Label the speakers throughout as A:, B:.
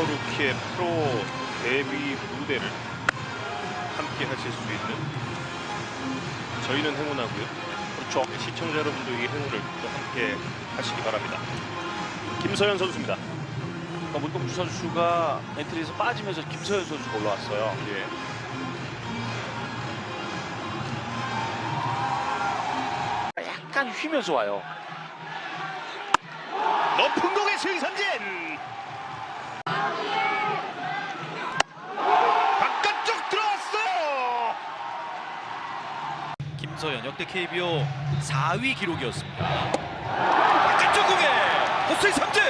A: 슈퍼루키의 프로 데뷔 무대를 함께 하실 수 있는 저희는 행운하고요. 그렇죠. 시청자 여러분도 이 행운을 또 함께 하시기 바랍니다. 김서현 선수입니다.
B: 그러니까 문동주 선수가 엔트리에서 빠지면서 김서현 선수가 올라왔어요.
A: 예.
B: 약간 휘면서 와요.
A: 높은 공의 스윙 삼진. 바깥쪽 들어왔어요.
C: 역대 KBO 4위 기록이었습니다. 바깥쪽 공에 헛스윙 삼진.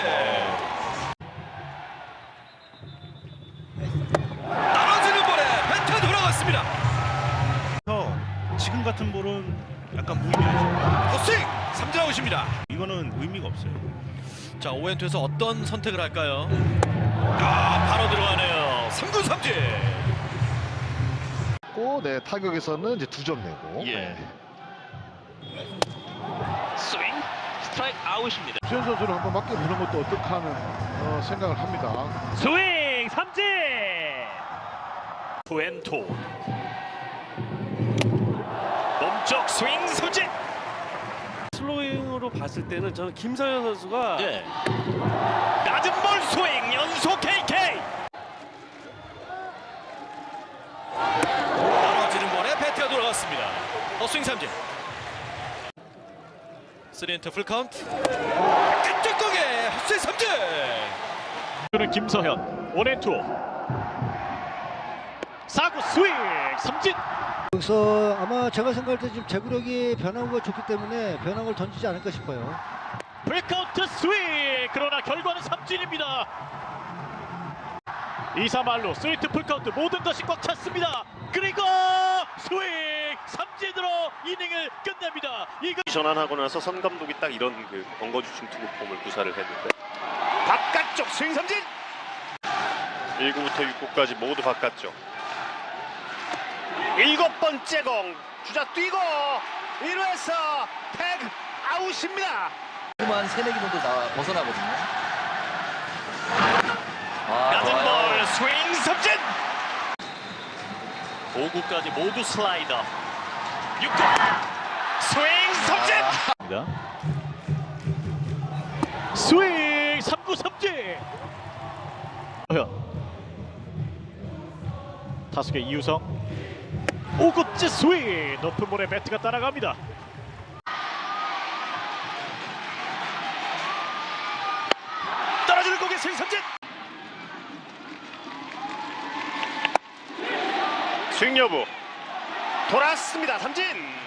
C: 떨어지는 볼에 배트 돌아갔습니다.
D: 지금 같은 볼은 약간 무의미하죠.
C: 헛스윙 삼진 아웃입니다.
D: 이거는 의미가 없어요.
C: 자 오웬투에서 어떤 선택을 할까요? 아 바로 들어가네요. 3구 삼진.
E: 고, 네, 타격에서는 이제 두 점 내고.
A: 예.
F: 스윙 스트라이크 아웃입니다.
E: 수현 선수를 한번 맡겨보는 것도 어떨까 하는 어, 생각을 합니다.
F: 스윙 삼진.
A: 투앤투. 몸쪽 스윙 삼진.
G: 슬로잉으로 봤을 때는 저는 김서현 선수가
F: 네.
A: 낮은 볼 스윙 연속 KK.
C: 떨어지는 볼에 배트가 돌아갔습니다. 헛스윙 삼진. 3엔트 풀카운트. 바깥쪽 공에 헛스윙 삼진.
F: 는 김서현 원앤투. 사구 스윙 삼진.
H: 여기서 아마 제가 생각할 때 지금 제구력이 변화구가 좋기 때문에 변화구를 던지지 않을까 싶어요.
F: 풀카운트 스윙 그러나 결과는 삼진입니다. 2사 말로 스위트 풀카운트 모든 것이 꽉 찼습니다. 그리고 스윙 삼진으로 이닝을 끝냅니다. 이거
A: 전환하고 나서 선 감독이 딱 이런 그 벙거주춤 투구 폼을 구사를 했는데. 바깥쪽 스윙 삼진! 1구부터 6구까지 모두 바깥쪽. 일곱 번째 공 주자 뛰고 1루에서 태그 아웃입니다.
I: 한 세네 개 정도 나 벗어나거든요.
F: 낮은 볼 스윙 삼진! 5구까지 모두 슬라이더. 6구 스윙 삼진! 스윙 3구 삼진! 타석의 이유성. 5구째 스윙! 높은 볼에 배트가 따라갑니다. 떨어지는 공의 스윙 삼진!
A: 스윙 여부. 돌았습니다 삼진